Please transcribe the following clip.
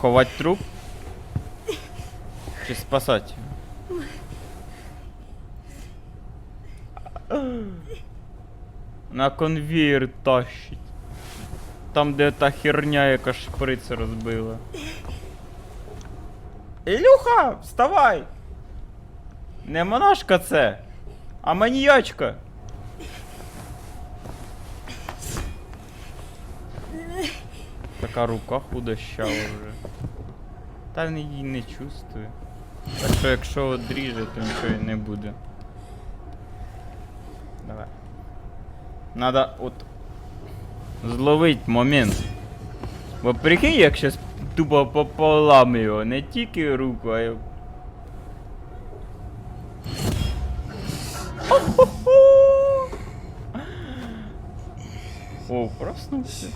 Ховать труп? Чи спасати? На конвейер тащить. Там, де та херня, яка шприц розбила. Ілюха, вставай! Не монашка це, а маніячка. Така рука худощава вже. Та не- її не чувствую. Так що якщо одріже, то нічого не буде. Давай. Надо от зловить момент. Бо прикинь, як щас тупо пополам його, не тільки руку, а й. О, проснувся.